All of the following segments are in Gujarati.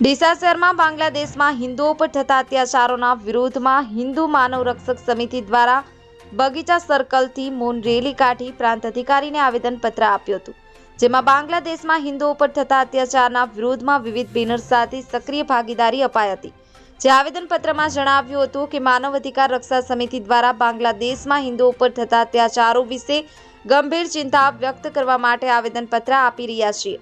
ડીસા શહેરમાં બાંગ્લાદેશમાં હિન્દુઓ પર થતા અત્યાચારોના વિરોધમાં હિન્દુ માનવ રક્ષક સમિતિ દ્વારા બગીચા સર્કલથી મૌન રેલી કાઢી પ્રાંત અધિકારીને આવેદનપત્ર આપ્યું હતું. જેમાં બાંગ્લાદેશમાં હિન્દુઓ પર થતા અત્યાચારના વિરોધમાં વિવિધ બેનર સાથે સક્રિય ભાગીદારી અપાઈ હતી. જે આવેદનપત્રમાં જણાવ્યું હતું કે માનવ અધિકાર રક્ષા સમિતિ દ્વારા બાંગ્લાદેશમાં હિન્દુઓ પર થતા અત્યાચારો વિશે ગંભીર ચિંતા વ્યક્ત કરવા માટે આવેદનપત્ર આપી રહ્યા છીએ.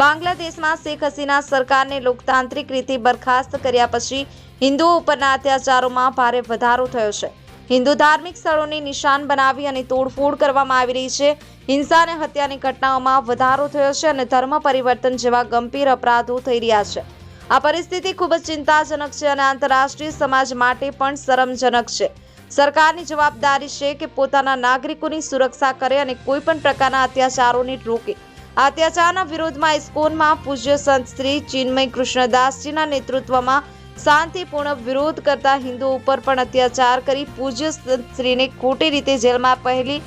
બાંગ્લાદેશમાં શેખ હસીના સરકારને લોકતાંત્રિક રીતે બરખાસ્ત કર્યા પછી હિન્દુઓ ઉપરના અત્યાચારોમાં ભારે વધારો થયો છે. હિન્દુ ધાર્મિક સ્થળોને નિશાન બનાવી અને તોડફોડ કરવામાં આવી રહી છે. હિંસા અને હત્યાની ઘટનાઓમાં વધારો થયો છે અને ધર્મ પરિવર્તન જેવા ગંભીર અપરાધો થઈ રહ્યા છે. આ પરિસ્થિતિ ખૂબ જ ચિંતાજનક છે અને આંતરરાષ્ટ્રીય સમાજ માટે પણ શરમજનક છે. સરકારની જવાબદારી છે કે પોતાના નાગરિકોની સુરક્ષા કરે અને કોઈ પણ પ્રકારના અત્યાચારોને રોકે. અત્યાચારના વિરોધમાં ઇસ્કોનમાં પૂજ્ય સંત શ્રી ચિન્મય કૃષ્ણદાસજીના નેતૃત્વમાં શાંતિપૂર્ણ વિરોધ કરતા હિન્દુઓ ઉપર પણ અત્યાચાર કરી પૂજ્ય સંત શ્રીને ખોટી રીતે જેલમાં પહેલી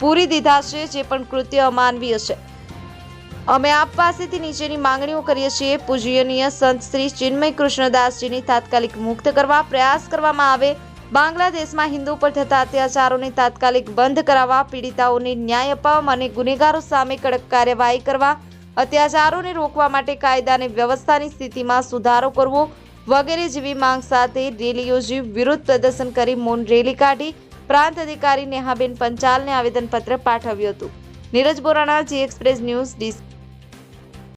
પૂરી દીધા છે, જે પણ કૃત્ય અમાનવીય છે. અમે આપ પાસેથી નીચેની માંગણીઓ કરીએ છીએ. પૂજનીય સંત શ્રી ચિન્મય કૃષ્ણદાસજીની તાત્કાલિક મુક્ત કરવા પ્રયાસ કરવામાં આવે. બાંગ્લાદેશમાં હિન્દુ પર થતા અત્યાચારોને તાત્કાલિક બંધ કરાવવા, પીડિતાઓને ન્યાય અપાવવા અને ગુનેગારો સામે કડક કાર્યવાહી કરવા, અત્યાચારોને રોકવા માટે કાયદાને વ્યવસ્થાની સ્થિતિમાં સુધારો કરવો વગેરે જેવી માંગ સાથે રેલી યોજી વિરોધ પ્રદર્શન કરી મૌન રેલી કાઢી પ્રાંત અધિકારી નેહાબેન પંચાલને આવેદનપત્ર પાઠવ્યું હતું. Neeraj Borana, G Express News Deesa